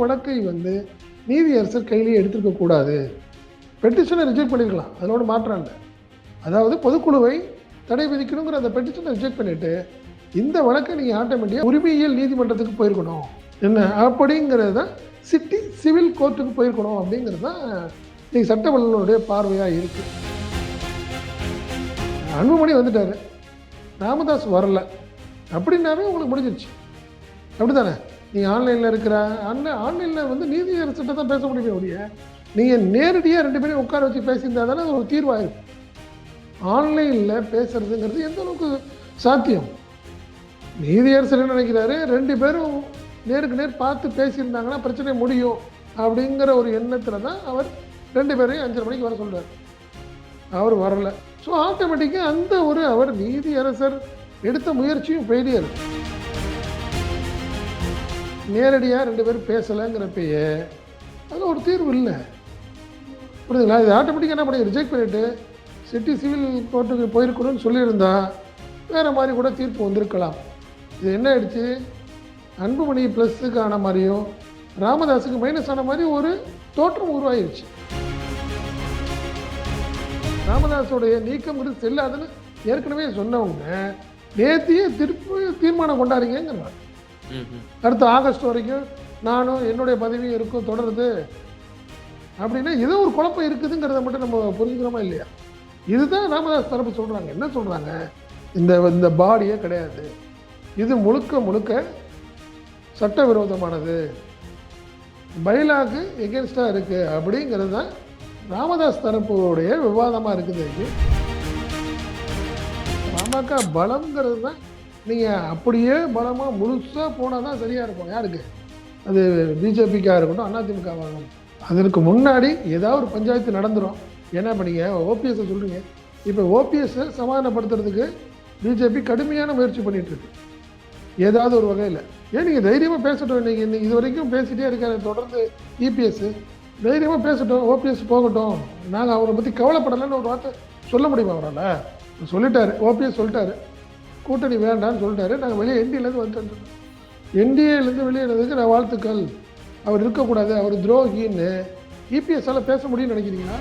வழக்கை வந்து நீதியரசர் கையிலேயே எடுத்திருக்க கூடாது. பெட்டிஷனை ரிஜெக்ட் பண்ணியிருக்கலாம் அதனோட மாற்றம் இல்லை. அதாவது பொதுக்குழுவை தடை விதிக்கணுங்கிற அந்த பெட்டிஷனை ரிஜெக்ட் பண்ணிட்டு இந்த வழக்கை நீங்கள் ஆட்டோமேட்டிக்காக உரிமையியல் நீதிமன்றத்துக்கு போயிருக்கணும். என்ன? அப்படிங்கிறது தான் சிட்டி சிவில் கோர்ட்டுக்கு போயிருக்கணும் அப்படிங்கிறது தான் நீங்கள் சட்ட வல்லுநருடைய பார்வையாக இருக்குது அன்புமணி வந்துட்டாரு. ராமதாஸ் வரல. அப்படின்னாவே உங்களுக்கு முடிஞ்சிருச்சு. அப்படி தானே நீங்கள் ஆன்லைனில் இருக்கிற ஆன்லைன் ஆன்லைனில் வந்து நீதியரசிட்ட தான் பேச முடியுமே ஒழிய நீங்கள் நேரடியாக ரெண்டு பேரையும் உட்கார வச்சு பேசியிருந்தா தானே ஒரு தீர்வாயிருக்கும் ஆன்லைனில் பேசுறதுங்கிறது எந்த அளவுக்கு சாத்தியம்? நீதியரசர் என்ன நினைக்கிறாரு? ரெண்டு பேரும் நேருக்கு நேர் பார்த்து பேசியிருந்தாங்கன்னா பிரச்சனை முடியும் அப்படிங்கிற ஒரு எண்ணத்தில் தான் அவர் ரெண்டு பேரையும் அஞ்சரை மணிக்கு வர சொல்கிறார் அவர் வரல. ஸோ ஆட்டோமேட்டிக்காக அந்த ஒரு அவர் நீதியரசர் எடுத்த முயற்சியும் ஃபெயிலியர் நேரடியாக ரெண்டு பேரும் பேசலைங்கிறப்பயே அது ஒரு தீர்வு இல்லை. புரியுதுங்களா? இது ஆட்டோமேட்டிக்காக என்ன பண்ணி ரிஜெக்ட் பண்ணிவிட்டு சிட்டி சிவில் கோர்ட்டுக்கு போயிருக்கணும்னு சொல்லியிருந்தா வேறு மாதிரி கூட தீர்ப்பு வந்திருக்கலாம். இது என்ன ஆயிடுச்சு? அன்புமணி ப்ளஸ்ஸுக்கு ஆன மாதிரியும் ராமதாஸுக்கு மைனஸ் ஆன மாதிரி ஒரு தோற்றம் உருவாயிருச்சு. ராமதாஸோடைய நீக்கம்ங்கிறது செல்லாதுன்னு ஏற்கனவே சொன்னவங்க நேத்தியே திருப்பி தீர்மானம் கொண்டாடுங்கிறாங்க அடுத்த ஆகஸ்ட் வரைக்கும் நானும் என்னுடைய பதவியும் இருக்கும் தொடருது. அப்படின்னா ஏதோ ஒரு குழப்பம் இருக்குதுங்கிறத மட்டும் நம்ம புரிஞ்சுக்கிறோமா இல்லையா? இதுதான் ராமதாஸ் தரப்பு சொல்கிறாங்க என்ன சொல்கிறாங்க இந்த இந்த பாடியே கிடையாது. இது முழுக்க முழுக்க சட்டவிரோதமானது. பைலாக்கு எகென்ஸ்டாக இருக்குது அப்படிங்கிறது தான் ராமதாஸ் தரப்புடைய விவாதமாக இருக்குது. பாமக பலம்ங்கிறது தான் நீங்கள் அப்படியே பலமாக முழுசாக போனால் தான் சரியாக இருக்கும். யாருக்கு? அது பிஜேபிக்காக இருக்கட்டும் அதிமுகவாக இருக்கட்டும். அதற்கு முன்னாடி ஏதாவது ஒரு பஞ்சாயத்து நடந்துடும் என்ன பண்ணீங்க ஓபிஎஸ்ஸை சொல்கிறீங்க இப்போ ஓபிஎஸ்ஸை சமாதானப்படுத்துறதுக்கு பிஜேபி கடுமையான முயற்சி பண்ணிகிட்ருக்கு ஏதாவது ஒரு வகையில். ஏன் நீங்கள் தைரியமாக பேசட்டும் நீங்கள் இன்னைக்கு இது வரைக்கும் பேசிகிட்டே இருக்காரு. தொடர்ந்து இபிஎஸ்ஸு தைரியமாக பேசட்டும். ஓபிஎஸ் போகட்டும். நாங்கள் அவரை பற்றி கவலைப்படலைன்னு ஒரு வார்த்தை சொல்ல முடியுமா அவரால்? சொல்லிட்டாரு. ஓபிஎஸ் சொல்லிட்டாரு. கூட்டணி வேண்டாம்னு சொல்லிட்டாரு. நாங்கள் வெளியே என்டிஏலேருந்து வந்துட்டோம் என்டிஏலேருந்து வெளியேறதுக்கு நான் வாழ்த்துக்கள். அவர் இருக்கக்கூடாது அவர் துரோகின்னு இபிஎஸ்ஸால் பேச முடியும்னு நினைக்கிறீங்களா?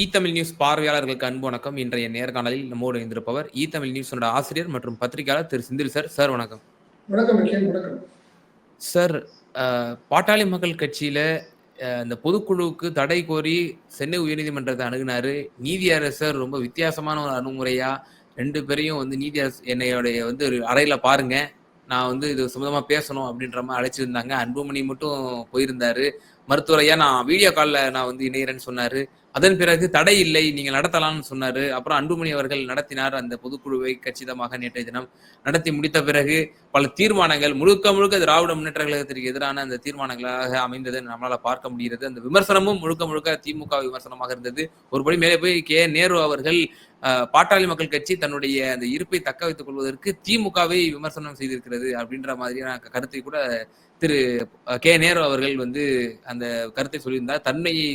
இ தமிழ் நியூஸ் பார்வையாளர்களுக்கு அன்பு வணக்கம். இன்றைய நேர்காணலில் நம்மோடு இணைந்திருப்பவர் இ தமிழ் நியூஸோட ஆசிரியர் மற்றும் பத்திரிகையாளர் திரு செந்தில் சார். சார் வணக்கம். வணக்கம் சார் பாட்டாளி மக்கள் கட்சியில இந்த பொதுக்குழுவுக்கு தடை கோரி சென்னை உயர்நீதிமன்றத்தை அணுகினாரு. நீதியரசர் ரொம்ப வித்தியாசமான ஒரு அணுகுமுறையா ரெண்டு பேரையும் வந்து நீதியரசு என்னையோடைய வந்து ஒரு அறையில பாருங்க. நான் வந்து இது சம்பந்தமா பேசணும் அப்படின்ற மாதிரி அழைச்சிருந்தாங்க. அன்புமணி மட்டும் போயிருந்தாரு. மருத்துவரையா நான் வீடியோ காலில் நான் வந்து இணையறேன்னு சொன்னாரு. அதன் பிறகு தடை இல்லை நீங்கள் நடத்தலாம்னு சொன்னாரு. அப்புறம் அன்புமணி அவர்கள் நடத்தினார் அந்த பொதுக்குழுவை கச்சிதமாக நேற்றைய தினம் நடத்தி முடித்த பிறகு பல தீர்மானங்கள் முழுக்க முழுக்க திராவிட முன்னேற்ற கழகத்திற்கு எதிரான அந்த தீர்மானங்களாக அமைந்ததை நம்மளால பார்க்க முடிகிறது. அந்த விமர்சனமும் முழுக்க முழுக்க திமுக விமர்சனமாக இருந்தது. ஒருபடி மேலே போய் கே. நேரு அவர்கள் பாட்டாளி மக்கள் கட்சி தன்னுடைய அந்த இருப்பை தக்க வைத்துக் கொள்வதற்கு திமுகவை விமர்சனம் செய்திருக்கிறது அப்படின்ற மாதிரியான கருத்தை கூட திரு கே. நேரு அவர்கள் வந்து அந்த கருத்தை சொல்லியிருந்தார். தன்மையை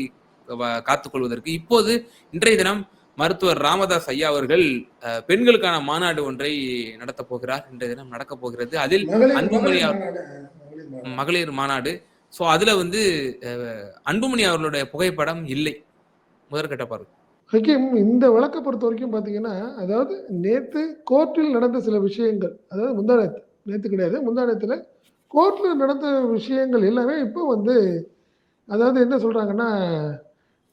காத்துக்கொள்வதற்கு இப்போது இன்றைய தினம் மருத்துவர் ராமதாஸ் ஐயா அவர்கள் பெண்களுக்கான மாநாடு ஒன்றை நடத்த போகிறார். இன்றைய தினம் நடக்க போகிறது. அதில் அன்புமணி மகளிர் மாநாடு. ஸோ அதுல வந்து அன்புமணி அவர்களுடைய புகைப்படம் இல்லை. முதற்கட்ட பார்வை. ஹக்கீம் இந்த வழக்கை பொறுத்த வரைக்கும் பார்த்தீங்கன்னா அதாவது நேற்று கோர்ட்டில் நடந்த சில விஷயங்கள் அதாவது முந்தா நேற்று கிடையாது முந்தா நேரத்தில் கோர்ட்டில் நடந்த விஷயங்கள் எல்லாமே இப்போ வந்து அதாவது என்ன சொல்கிறாங்கன்னா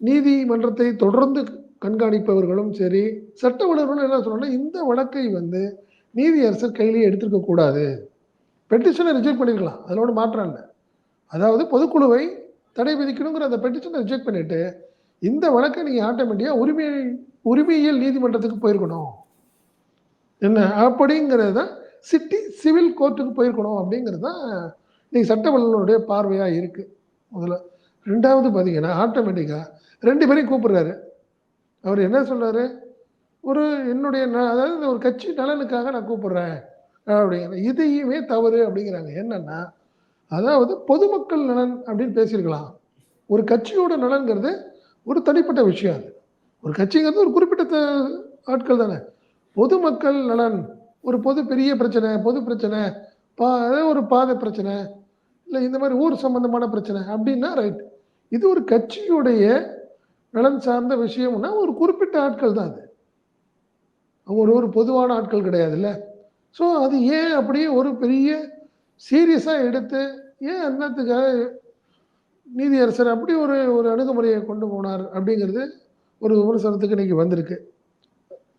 நீதிமன்றத்தை தொடர்ந்து கண்காணிப்பவர்களும் சரி சட்ட வல்லுநர்களும் என்ன சொல்கிறாங்கன்னா இந்த வழக்கை வந்து நீதியரசர் கையிலேயே எடுத்திருக்க கூடாது. பெட்டிஷனை ரிஜெக்ட் பண்ணியிருக்கலாம் அதோட மாற்றம் இல்லை. அதாவது பொதுக்குழுவை தடை விதிக்கணுங்கிற அந்த பெட்டிஷனை ரிஜெக்ட் பண்ணிட்டு இந்த வழக்கை நீங்கள் ஆட்டோமேட்டிக்காக உரிமை உரிமையியல் நீதிமன்றத்துக்கு போயிருக்கணும். என்ன? அப்படிங்கிறத தான் சிட்டி சிவில் கோர்ட்டுக்கு போயிருக்கணும் அப்படிங்கிறது தான் நீங்கள் சட்ட வல்லுநருடைய பார்வையாக இருக்குது முதல்ல ரெண்டாவது பார்த்தீங்கன்னா ஆட்டோமேட்டிக்காக ரெண்டு பேரையும் கூப்பிடுறாரு. அவர் என்ன சொல்கிறாரு ஒரு என்னுடைய ந- அதாவது ஒரு கட்சி நலனுக்காக நான் கூப்பிடுறேன். அப்படிங்கிற இதையுமே தவறு அப்படிங்கிறாங்க. என்னன்னா அதாவது பொதுமக்கள் நலன் அப்படின்னு பேசியிருக்கலாம். ஒரு கட்சியோட நலன்கிறது ஒரு தனிப்பட்ட விஷயம் அது. ஒரு கட்சிங்கிறது ஒரு குறிப்பிட்ட ஆட்கள் தானே. பொதுமக்கள் நலன் ஒரு பொது பெரிய பிரச்சனை பொது பிரச்சனை பா ஒரு பாதை பிரச்சனை இல்லை இந்த மாதிரி ஊர் சம்பந்தமான பிரச்சனை அப்படின்னா ரைட் இது ஒரு கட்சியுடைய நலன் சார்ந்த விஷயம்னா ஒரு குறிப்பிட்ட ஆட்கள் தான் அது. அவங்க ஒரு ஒரு பொதுவான ஆட்கள் கிடையாதுல்ல. ஸோ அது ஏன் அப்படியே ஒரு பெரிய சீரியஸாக எடுத்து ஏன் அண்ணத்துக்காக நீதியரசர் அப்படி ஒரு ஒரு அணுகுமுறையை கொண்டு போனார் அப்படிங்கிறது ஒரு விமர்சனத்துக்கு இன்னைக்கு வந்திருக்கு.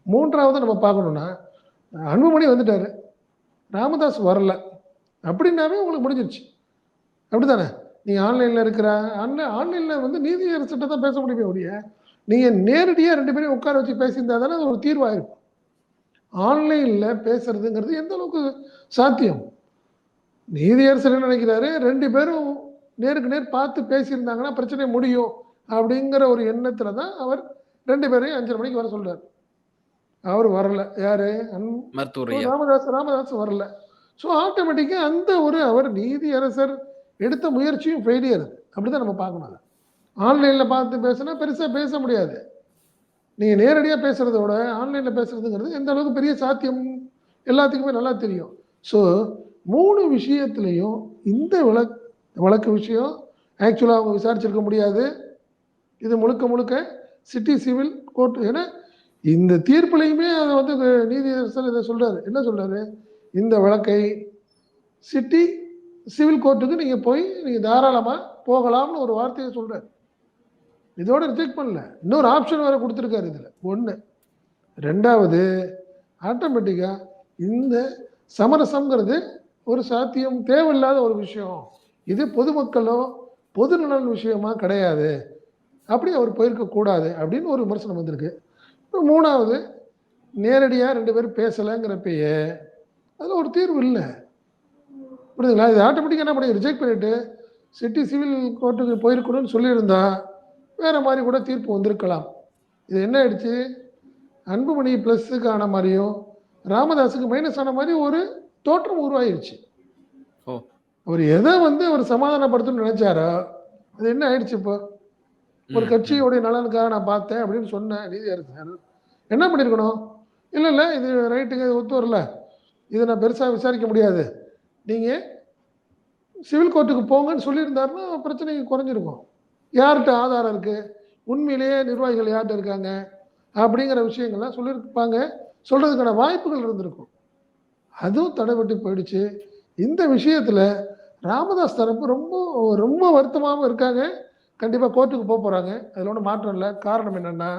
மூன்றாவது நம்ம பார்க்கணுன்னா அன்புமணி வந்துட்டார். ராமதாஸ் வரல. அப்படின்னாவே உங்களுக்கு முடிஞ்சிருச்சு. அப்படிதானே நீங்கள் ஆன்லைனில் இருக்கிற ஆன்லைன் ஆன்லைனில் வந்து நீதியரசர்கிட்ட தான் பேச முடியுமே ஒழிய நீங்கள் நேரடியாக ரெண்டு பேரையும் உட்கார வச்சு பேசியிருந்தா தானே அது ஒரு தீர்வாயிருக்கும் ஆன்லைனில் பேசுறதுங்கிறது எந்த அளவுக்கு சாத்தியம்? நீதியரசர் என்ன நினைக்கிறாரு? ரெண்டு பேரும் நேருக்கு நேர் பார்த்து பேசியிருந்தாங்கன்னா பிரச்சனை முடியும் அப்படிங்கிற ஒரு எண்ணத்தில் தான் அவர் ரெண்டு பேரையும் அஞ்சரை மணிக்கு வர சொல்கிறார் அவர் வரல. யாரு? ராமதாஸ் ராமதாஸ் வரல. ஸோ ஆட்டோமேட்டிக்காக அந்த ஒரு அவர் நீதியரசர் எடுத்த முயற்சியும் ஃபெயிலியர் அப்படிதான் நம்ம பார்க்கணும் அதை. ஆன்லைனில் பார்த்து பேசினா பெருசாக பேச முடியாது. நீங்கள் நேரடியாக பேசுகிறதோட ஆன்லைனில் பேசுறதுங்கிறது எந்த அளவுக்கு பெரிய சாத்தியம்? எல்லாத்துக்குமே நல்லா தெரியும். ஸோ மூணு விஷயத்துலையும் இந்த வழக் வழக்கு விஷயம் ஆக்சுவலாக அவங்க விசாரிச்சிருக்க முடியாது. இது முழுக்க முழுக்க சிட்டி சிவில் கோர்ட் ஏன்னா இந்த தீர்ப்புலையுமே அதை வந்து நீதியரசர் இதை சொல்றாரு. என்ன சொல்றாரு? இந்த வழக்கை சிட்டி சிவில் கோர்ட்டுக்கு நீங்க போய் நீங்க தாராளமா போகலாம்னு ஒரு வார்த்தையை சொல்றாரு. இதோட ரிஜெக்ட் பண்ணல. இன்னொரு ஆப்ஷன் வேற கொடுத்துருக்காரு இதுல. ஒன்று ரெண்டாவது ஆட்டோமேட்டிக்கா இந்த சமரசம்ங்கிறது ஒரு சாத்தியம் தேவையில்லாத ஒரு விஷயம். இது பொதுமக்களோ பொது நலன் விஷயமா கிடையாது. அப்படி அவர் போயிருக்க கூடாது அப்படின்னு ஒரு விமர்சனம் வந்திருக்கு. மூணாவது நேரடியாக ரெண்டு பேரும் பேசலைங்கிறப்பயே அதில் ஒரு தீர்வு இல்லை. புரியுதுங்களா? இது ஆட்டோமேட்டிக்காக என்ன பண்ணி ரிஜெக்ட் பண்ணிட்டு சிட்டி சிவில் கோர்ட்டுக்கு போயிருக்கணும்னு சொல்லியிருந்தா வேற மாதிரி கூட தீர்ப்பு வந்திருக்கலாம். இது என்ன ஆயிடுச்சு? அன்புமணி ப்ளஸ்ஸுக்கு ஆன மாதிரியும் ராமதாஸுக்கு மைனஸ் ஆன மாதிரி ஒரு தோற்றம் உருவாயிருச்சு. அவர் எதை வந்து அவர் சமாதானப்படுத்தணும்னு நினைச்சாரோ அது என்ன ஆயிடுச்சு இப்போ? ஒரு கட்சியோடைய நலனுக்காக நான் பார்த்தேன் அப்படின்னு சொன்னேன் நீதியரசர் என்ன பண்ணியிருக்கணும் இல்லை இல்லை இது ரைட்டுங்க இது ஒத்து வரல. இதை நான் பெருசாக விசாரிக்க முடியாது. நீங்கள் சிவில் கோர்ட்டுக்கு போங்கன்னு சொல்லியிருந்தாருன்னா பிரச்சனை குறைஞ்சிருக்கும். யார்கிட்ட ஆதாரம் இருக்குது உண்மையிலேயே நிர்வாகிகள் யார்கிட்ட இருக்காங்க? அப்படிங்கிற விஷயங்கள்லாம் சொல்லியிருப்பாங்க. சொல்கிறதுக்கான வாய்ப்புகள் இருந்திருக்கும். அதுவும் தடைபட்டு போயிடுச்சு. இந்த விஷயத்தில் ராமதாஸ் தரப்பு ரொம்ப ரொம்ப வருத்தமாகவும் இருக்காங்க. கண்டிப்பாக கோர்ட்டுக்கு போக போகிறாங்க அதில் ஒன்றும் மாற்றம் இல்லை. காரணம் என்னென்னா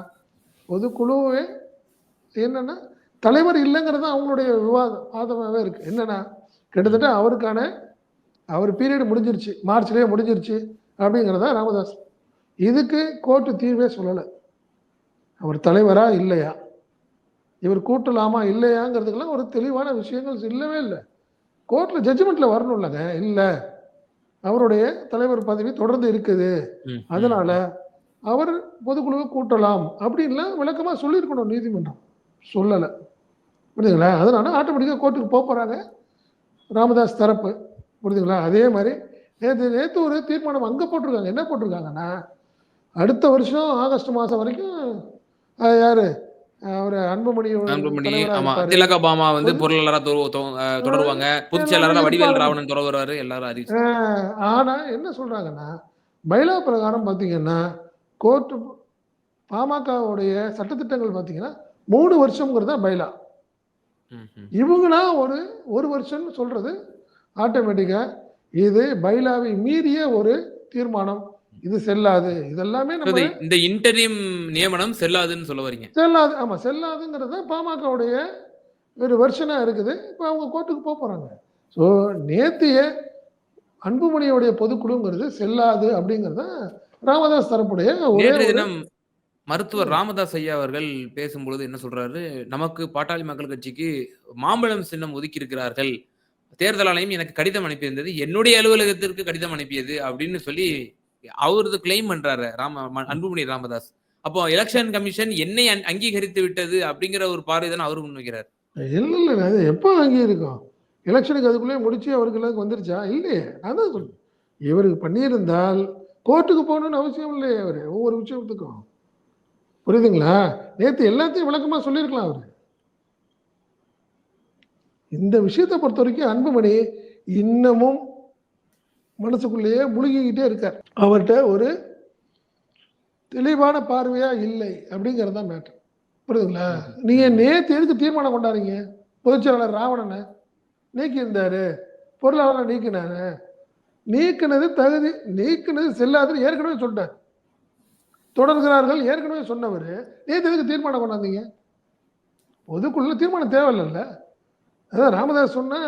பொதுக்குழுவே என்னென்னா தலைவர் இல்லைங்கிறது தான் அவங்களுடைய விவாதம் வாதமாகவே இருக்குது என்னென்னா கிட்டத்தட்ட அவருக்கான அவர் பீரியடு முடிஞ்சிருச்சு. மார்ச்லேயே முடிஞ்சிருச்சு அப்படிங்கிறதா ராமதாஸ் இதுக்கு கோர்ட்டு தீர்வே சொல்லலை. அவர் தலைவரா இல்லையா? இவர் கூட்டலாமா இல்லையாங்கிறதுக்கெல்லாம் ஒரு தெளிவான விஷயங்கள் இல்லவே இல்லை. கோர்ட்டில் ஜட்ஜ்மெண்ட்டில் வரணும் இல்லைங்க இல்லை. அவருடைய தலைவர் பதவி தொடர்ந்து இருக்குது. அதனால அவர் பொதுக்குழுவை கூட்டலாம் அப்படின்லாம் விளக்கமா சொல்லியிருக்கணும் நீதிமன்றம். சொல்லலை. புரியுதுங்களா? அதனால ஆட்டோமேட்டிக்காக கோர்ட்டுக்கு போக போறாங்க. ராமதாஸ் தரப்பு. புரியுதுங்களா? அதே மாதிரி நேற்று நேற்று ஒரு தீர்மானம் அங்கே போட்டிருக்காங்க. என்ன போட்டிருக்காங்கன்னா அடுத்த வருஷம் ஆகஸ்ட் மாதம் வரைக்கும் யாரு? அவர் அன்புமணி அன்புமணி ஆமா. திலக பாமா வந்து அஹ், தொடருவாங்க பொதுச் செயலாளரா வடிவேல். ராவணன் தொடர்வாரு எல்லாரும் அறிவிச்சு ஆனா என்ன சொல்றாங்கன்னா பைலா பிரகாரம் பாத்தீங்கன்னா கோர்ட்டு பாமகவுடைய சட்டத்திட்டங்கள் பாத்தீங்கன்னா மூணு வருஷம்ங்கிறது பைலா. இவங்களா ஒரு ஒரு வருஷம்னு சொல்றது ஆட்டோமேட்டிக்கா இது பைலாவை மீறிய ஒரு தீர்மானம் இது செல்லாது. இதெல்லாமே நம்ம இந்த- இன்டரிம் நியமனம் செல்லாதுன்னு சொல்ல வரீங்க. செல்லாது. ஆமா செல்லாதுங்கிறது பாமகவுடைய ஒரு வருஷனா இருக்குது. இப்போ அவங்க கோர்ட்டுக்கு போக போறாங்க. ஸோ நேத்திய அன்புமணியோடைய பொதுக்குழுங்கிறது செல்லாது அப்படிங்கிறது ராமதாஸ் தரப்புடைய ஒரு தினம் மருத்துவர் ராமதாஸ் ஐயா அவர்கள் பேசும்பொழுது என்ன சொல்றாரு? நமக்கு பாட்டாளி மக்கள் கட்சிக்கு மாம்பழம் சின்னம் ஒதுக்கி இருக்கிறார்கள் தேர்தல் ஆணையம் எனக்கு கடிதம் அனுப்பியிருந்தது. என்னுடைய அலுவலகத்திற்கு கடிதம் அனுப்பியது அப்படின்னு சொல்லி அவரது கிளைம் பண்றாரு ராம அன்புமணி ராமதாஸ். அப்போ எலெக்ஷன் கமிஷன் என்னை அங்- அங்கீகரித்து விட்டது அப்படிங்கிற ஒரு பார்வை தானே அவரு முன்வைக்கிறார். இல்லை இல்லை அது எப்போ வாங்கி இருக்கும் எலெக்ஷனுக்கு அதுக்குள்ளே முடிச்சு அவருக்கு எல்லாம் வந்துருச்சா? இல்லையே அதான் சொல்றேன். இவருக்கு பண்ணியிருந்தால் கோர்ட்டுக்கு போகணும்னு அவசியம் இல்லையே அவர் ஒவ்வொரு விஷயத்துக்கும். புரியுதுங்களா? நேற்று எல்லாத்தையும் விளக்கமாக சொல்லியிருக்கலாம் அவர். இந்த விஷயத்தை பொறுத்த வரைக்கும் அன்புமணி இன்னமும் மனசுக்குள்ளேயே முழுகிக்கிட்டே இருக்கார். அவர்கிட்ட ஒரு தெளிவான பார்வையா இல்லை அப்படிங்கிறது தான் மேட்டர் புரியுதுங்களா? நீங்க நேத்து எதுக்கு தீர்மானம் கொண்டாடுறீங்க? பொதுச்செயலாளர் ராவணனை நீக்கி இருந்தாரு பொருளாளர் நீக்கினாரு. நீக்கினது தகுதி நீக்கினது செல்லாதுன்னு ஏற்கனவே சொல்லிட்டார். தொடர்கிறார்கள் ஏற்கனவே சொன்னவர். நேத்து எதுக்கு தீர்மானம் கொண்டாந்தீங்க? பொதுக்குள்ள தீர்மானம் தேவையில்லைல்ல. அதான் ராமதாஸ் சொன்ன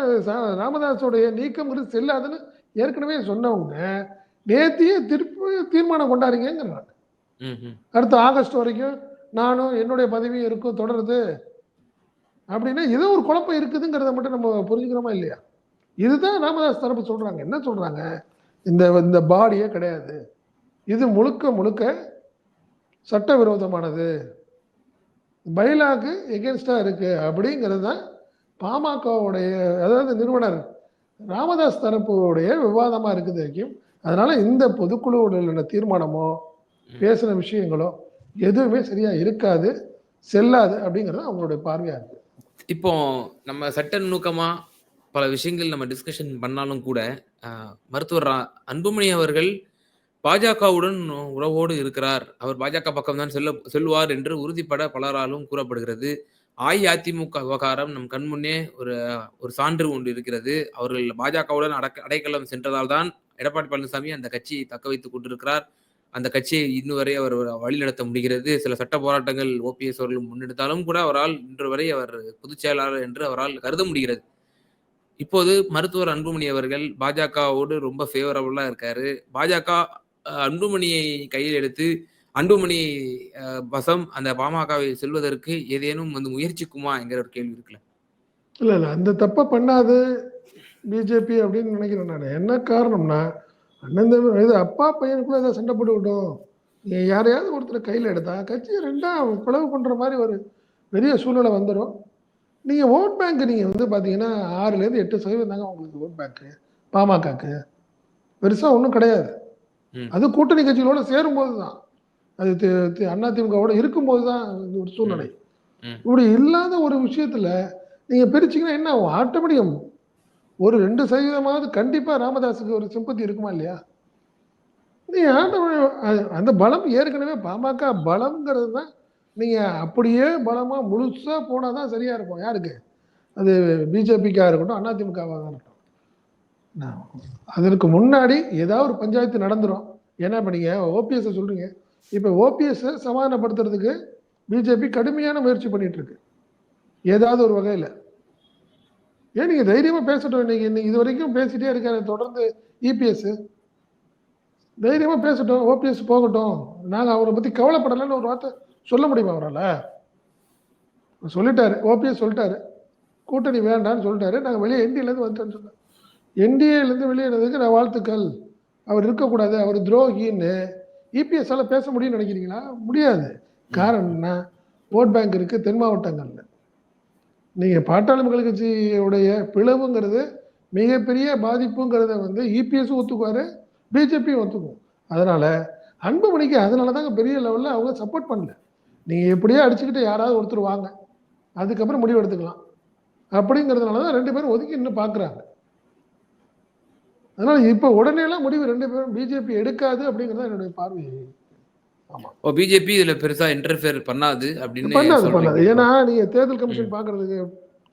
ராமதாஸோடைய நீக்கம்ங்கிறது செல்லாதுன்னு ஏற்கனவே சொன்னவங்க நேத்தியே திருப்பி தீர்மானம் ம். அடுத்த ஆகஸ்ட் வரைக்கும் நானும் என்னுடைய பதவியும் இருக்கும் தொடருது. அப்படின்னா ஏதோ ஒரு குழப்பம் இருக்குதுங்கிறத மட்டும் நம்ம புரிஞ்சுக்கிறோமா இல்லையா? இதுதான் ராமதாஸ் தரப்பு சொல்றாங்க. என்ன சொல்றாங்க? இந்த இந்த பாடியே கிடையாது. இது முழுக்க முழுக்க சட்டவிரோதமானது. பைலாக்கு எகென்ஸ்டா இருக்கு. அப்படிங்கிறது தான் பாமகவுடைய அதாவது நிறுவனர் ராமதாஸ் தரப்புடைய விவாதமா இருக்குது வரைக்கும் அதனால இந்த பொதுக்குழுவுடைய தீர்மானமோ பேசின விஷயங்களோ எதுவுமே சரியா இருக்காது செல்லாது அப்படிங்கிறது அவங்களுடைய பார்வையா இருக்கு. இப்போ நம்ம சட்ட நுணுக்கமா பல விஷயங்கள் நம்ம டிஸ்கஷன் பண்ணாலும் கூட மருத்துவர் அன்புமணி அவர்கள் பாஜகவுடன் உறவோடு இருக்கிறார். அவர் பாஜக பக்கம் தான் செல்ல செல்வார் என்று உறுதிப்பட பலராலும் கூறப்படுகிறது. அஇஅதிமுக விவகாரம் நம் கண்முன்னே ஒரு ஒரு சான்று ஒன்று இருக்கிறது. அவர்கள் பாஜகவுடன் அடக்க அடைக்கலம் சென்றதால் தான் எடப்பாடி பழனிசாமி அந்த கட்சியை தக்க வைத்துக் கொண்டிருக்கிறார். அந்த கட்சியை இன்னும் வரை அவர் வழிநடத்த முடிகிறது. சில சட்ட போராட்டங்கள் ஓபிஎஸ் அவர்கள் முன்னெடுத்தாலும் கூட அவரால் இன்று வரை அவர் பொதுச் செயலாளர் என்று அவரால் கருத முடிகிறது. இப்போது மருத்துவர் அன்புமணி அவர்கள் பாஜகவோடு ரொம்ப ஃபேவரபுளாக இருக்காரு. பாஜக அன்புமணியை கையில் எடுத்து அன்புமணி வசம் அந்த பாமகவை செல்வதற்கு ஏதேனும் வந்து முயற்சிக்குமா என்கிற ஒரு கேள்வி இருக்குல்ல. இல்ல இல்ல. அந்த தப்பை பண்ணாது பிஜேபி அப்படின்னு நினைக்கிறேன் நான். என்ன காரணம்னா அண்ணன் இது அப்பா பையனுக்குள்ள ஏதாவது சண்டை போட்டுக்கிட்டோம். நீ யாரையாவது ஒருத்தர் கையில் எடுத்தா கட்சியை ரெண்டா பிளவு பண்ற மாதிரி ஒரு பெரிய சூழ்நிலை வந்துடும் நீங்க ஓட் பேங்க் நீங்க வந்து பாத்தீங்கன்னா ஆறுல இருந்து எட்டு சதவீதம் தாங்க உங்களுக்கு ஓட் பேங்க் பாமகக்கு. பெருசா ஒன்றும் கிடையாது. அது கூட்டணி கட்சிகளோட சேரும்போது தான் அது அதிமுகவோட இருக்கும்போது தான் ஒரு சூழ்நிலை. இப்படி இல்லாத ஒரு விஷயத்துல நீங்க பிரிச்சீங்கன்னா என்ன ஆகும்? ஆட்டோமேட்டிக்கம் ஒரு ரெண்டு சதவீதமாவது கண்டிப்பா ராமதாஸுக்கு ஒரு சிம்பத்தி இருக்குமா இல்லையா? நீ ஆட்டோமே- அது- அந்த பலம் ஏற்கனவே பாமக பலம்ங்கிறது தான் நீங்க அப்படியே பலமா முழுசா போனாதான் சரியா இருக்கும். யாருக்கு? அது பிஜேபிக்கா இருக்கட்டும் அதிமுகவாக இருக்கட்டும். நான் அதற்கு முன்னாடி ஏதாவது ஒரு பஞ்சாயத்து நடந்துரும். என்ன பண்ணீங்க ஓபிஎஸ் சொல்றீங்க. இப்போ ஓபிஎஸ்ஸை சமாதானப்படுத்துறதுக்கு பிஜேபி கடுமையான முயற்சி பண்ணிட்டு இருக்கு ஏதாவது ஒரு வகையில். ஏன் நீங்கள் தைரியமாக பேசட்டும் இன்னைக்கு இன்னைக்கு இது வரைக்கும் பேசிட்டே இருக்காரு தொடர்ந்து இபிஎஸ் தைரியமாக பேசட்டும் ஓபிஎஸ் போகட்டும். நாங்கள் அவரை பற்றி கவலைப்படலைன்னு ஒரு வார்த்தை சொல்ல முடியுமா அவரால்? சொல்லிட்டாரு ஓபிஎஸ் சொல்லிட்டாரு. கூட்டணி வேண்டாம்னு சொல்லிட்டாரு. நாங்கள் வெளியே என்டிஏலேருந்து இருந்து வந்துட்டோம்னு சொன்னோம் என்டிஏல வெளியேறதுக்கு நான் வாழ்த்துக்கள். அவர் இருக்கக்கூடாது அவர் துரோகின்னு. இபிஎஸ்ஸால் பேச முடியும்னு நினைக்கிறீங்களா? முடியாது. காரணம் என்ன? ஓட் பேங்க் இருக்குது தென் மாவட்டங்களில். நீங்கள் பாட்டாளி மக்கள் கட்சியுடைய பிளவுங்கிறது மிகப்பெரிய பாதிப்புங்கிறத வந்து இபிஎஸ் ஒத்துக்குவாரு பிஜேபியும் ஒத்துக்கும். அதனால் அன்புமணிக்கு அதனால தாங்க பெரிய லெவலில் அவங்க சப்போர்ட் பண்ணல. நீங்கள் எப்படியோ அடிச்சுக்கிட்டு யாராவது ஒருத்தர் வாங்க. அதுக்கப்புறம் முடிவு எடுத்துக்கலாம். அப்படிங்கிறதுனால தான் ரெண்டு பேரும் ஒதுக்கி இன்னும் பார்க்குறாங்க அதனால இப்போ உடனே எல்லாம் முடிவு ரெண்டு பேரும் பிஜேபி எடுக்காது அப்படிங்கிறது என்னுடைய பார்வை. ஓ பிஜேபி இதுல பெருசா இன்டர்ஃபியர் பண்ணாது அப்படின்னு பண்ணாது. பண்ணாது. ஏன்னா நீங்க தேர்தல் கமிஷன் பாக்குறதுக்கு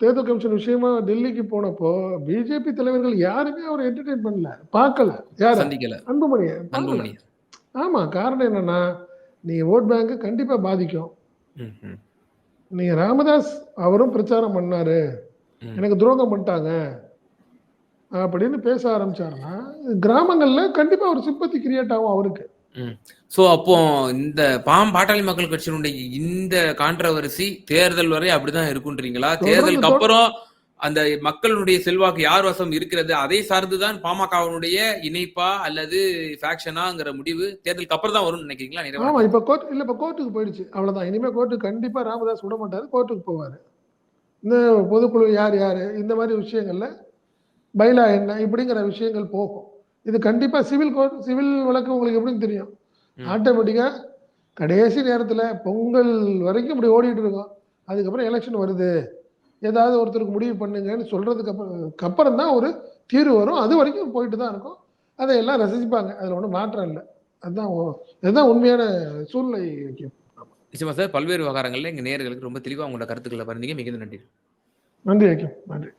தேர்தல் கமிஷன் விஷயமா டெல்லிக்கு போனப்போ பிஜேபி தலைவர்கள் யாருமே அவர் என்டர்டெயின் பண்ணல. பார்க்கல யார? சந்திக்கல. பார்க்கல. அன்புமணி ஆமா காரணம் என்னன்னா நீங்க ஓட் பேங்க் கண்டிப்பா பாதிக்கும். நீங்க ராமதாஸ் அவரும் பிரச்சாரம் பண்ணாரு. எனக்கு துரோகம் பண்ணிட்டாங்க. அப்படின்னு பேச ஆரம்பிச்சாருன்னா கிராமங்கள்ல கண்டிப்பா ஒரு சிம்பத்தி கிரியேட் ஆகும் அவருக்கு. சோ அப்போ இந்த பாம் பாட்டாளி மக்கள் கட்சியினுடைய இந்த கான்ட்ரவர்சி தேர்தல் வரை அப்படிதான் இருக்குன்றீங்களா? தேர்தலுக்கு அப்புறம் அந்த மக்களுடைய செல்வாக்கு யார் வசம் இருக்கிறது அதை சார்ந்துதான் பாமகவினுடைய இணைப்பா அல்லது ஃபேக்ஷனாங்கிற முடிவு தேர்தலுக்கு அப்புறம் தான் வரும்னு நினைக்கிறீங்களா? ஆமா இப்ப கோர்ட் இல்ல இப்ப கோர்ட்டுக்கு போயிடுச்சு. அவ்வளவுதான். இனிமே கோர்ட்டுக்கு கண்டிப்பா ராமதாஸ் விட மாட்டாரு கோர்ட்டுக்கு போவாரு. இந்த பொதுக்குழு யார் யாரு இந்த மாதிரி விஷயங்கள்ல பைலா என்ன? இப்படிங்கிற விஷயங்கள் போகும். இது கண்டிப்பா சிவில் கோர்ட் சிவில் வழக்கு உங்களுக்கு எப்படின்னு தெரியும். ம். ஆட்டோமேட்டிக்கா கடைசி நேரத்துல பொங்கல் வரைக்கும் இப்படி ஓடிட்டு இருக்கோம். அதுக்கப்புறம் எலெக்ஷன் வருது. ஏதாவது ஒருத்தருக்கு முடிவு பண்ணுங்கன்னு சொல்றதுக்கு அப்புறம் அப்புறம் தான் ஒரு தீர்வு வரும். அது வரைக்கும் போயிட்டு தான் இருக்கும். அதை எல்லாம் ரசிப்பாங்க. அதில் ஒன்றும் மாற்றம் இல்லை. அதுதான் அதுதான் உண்மையான சூழ்நிலை வைக்கும். நிச்சயமா சார். பல்வேறு விவகாரங்கள்ல எங்க நேயர்களுக்கு ரொம்ப தெளிவா உங்களோட கருத்துக்களை பகிர்ந்தீங்க மிகுந்த நன்றி. நன்றி வைக்கும். நன்றி.